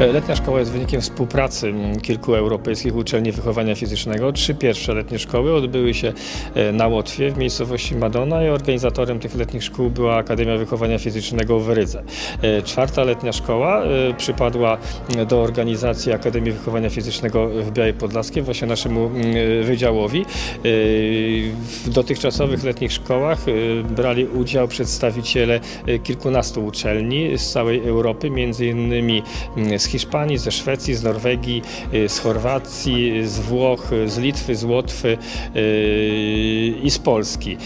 Letnia szkoła jest wynikiem współpracy kilku europejskich uczelni wychowania fizycznego. Trzy pierwsze letnie szkoły odbyły się e, na Łotwie w miejscowości Madonna i organizatorem tych letnich szkół była Akademia Wychowania Fizycznego w Rydze. E, Czwarta letnia szkoła e, przypadła do organizacji Akademii Wychowania Fizycznego w Białej Podlaskiej, właśnie naszemu wydziałowi. W dotychczasowych letnich szkołach brali udział przedstawiciele kilkunastu uczelni z całej Europy, między innymi z Hiszpanii, ze Szwecji, z Norwegii, e, z Chorwacji, z Włoch, e, z Litwy, z Łotwy i z Polski.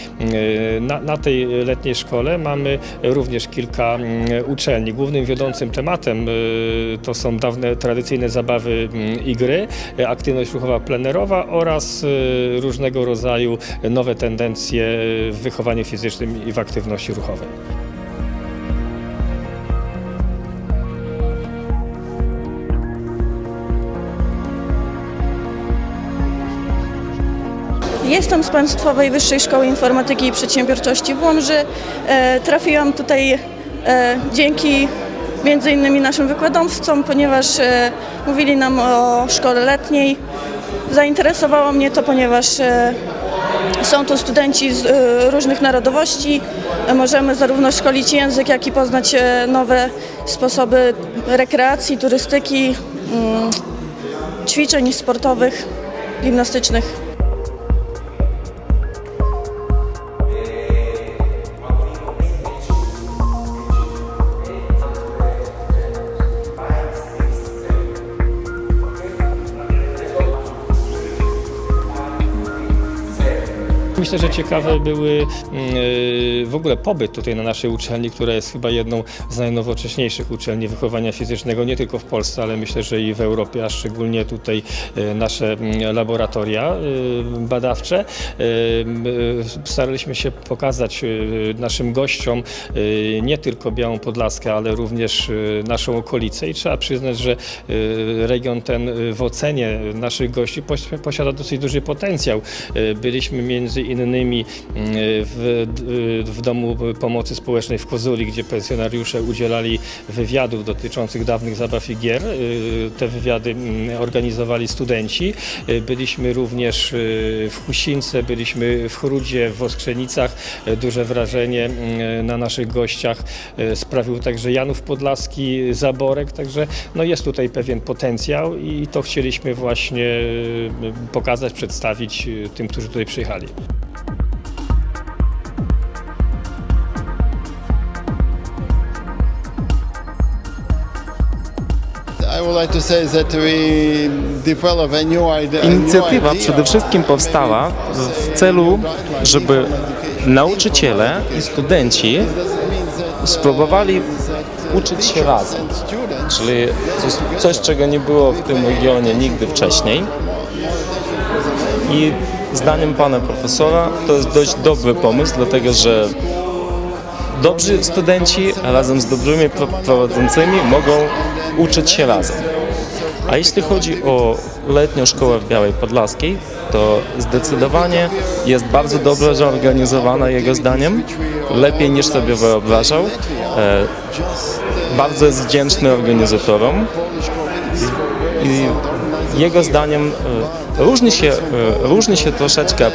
Na, na tej letniej szkole mamy również kilka mm, uczelni. Głównym wiodącym tematem to są dawne tradycyjne zabawy mm, i gry, aktywność ruchowa plenerowa oraz różnego rodzaju nowe tendencje w wychowaniu fizycznym i w aktywności ruchowej. Jestem z Państwowej Wyższej Szkoły Informatyki i Przedsiębiorczości w Łomży. E, trafiłam tutaj e, dzięki między innymi naszym wykładowcom, ponieważ e, mówili nam o szkole letniej. Zainteresowało mnie to, ponieważ są tu studenci z różnych narodowości. Możemy zarówno szkolić język, jak i poznać nowe sposoby rekreacji, turystyki, mm, ćwiczeń sportowych, gimnastycznych. Myślę, że ciekawe były mm, e, w ogóle pobyt tutaj na naszej uczelni, która jest chyba jedną z najnowocześniejszych uczelni wychowania fizycznego, nie tylko w Polsce, ale myślę, że i w Europie, a szczególnie tutaj e, nasze mm, laboratoria e, badawcze. Staraliśmy się pokazać naszym gościom nie tylko Białą Podlaskę, ale również naszą okolicę i trzeba przyznać, że region ten w ocenie naszych gości posiada dosyć duży potencjał. Byliśmy między innymi mm, w, w Domu Pomocy Społecznej w Kozuli, gdzie pensjonariusze udzielali wywiadów dotyczących dawnych zabaw i gier. Y, Te wywiady mm, organizowali studenci. Y, Byliśmy również y, w Husince, byliśmy w Chrudzie, w Oskrzenicach. Duże wrażenie na naszych gościach sprawił także Janów Podlaski, Zaborek, także no jest tutaj pewien potencjał i to chcieliśmy właśnie pokazać, przedstawić tym, którzy tutaj przyjechali. Inicjatywa przede wszystkim powstała w celu, żeby nauczyciele i studenci spróbowali uczyć się razem. Czyli coś, coś, czego nie było w tym regionie nigdy wcześniej. I zdaniem pana profesora to jest dość dobry pomysł, dlatego że dobrzy studenci razem z dobrymi pro- prowadzącymi mogą uczyć się razem. A jeśli chodzi o letnią szkołę w Białej Podlaskiej, to zdecydowanie jest bardzo dobrze zorganizowana jego zdaniem, lepiej niż sobie wyobrażał. E, bardzo jest wdzięczny organizatorom i jego zdaniem e, różni się, e, różni się troszeczkę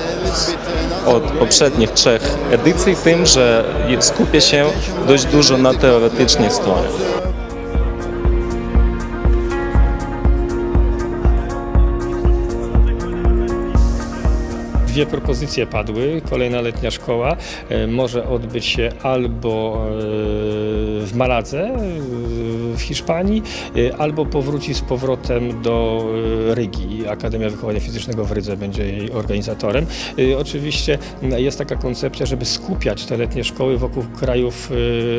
od poprzednich trzech edycji tym, że skupia się dość dużo na teoretycznej stronie. Dwie propozycje padły. Kolejna letnia szkoła e, może odbyć się albo e, w Maladze e, w Hiszpanii, albo powróci z powrotem do Rygi. Akademia Wychowania Fizycznego w Rydze będzie jej organizatorem. Oczywiście jest taka koncepcja, żeby skupiać te letnie szkoły wokół krajów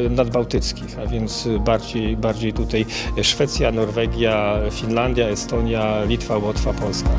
nadbałtyckich, a więc bardziej, bardziej tutaj Szwecja, Norwegia, Finlandia, Estonia, Litwa, Łotwa, Polska.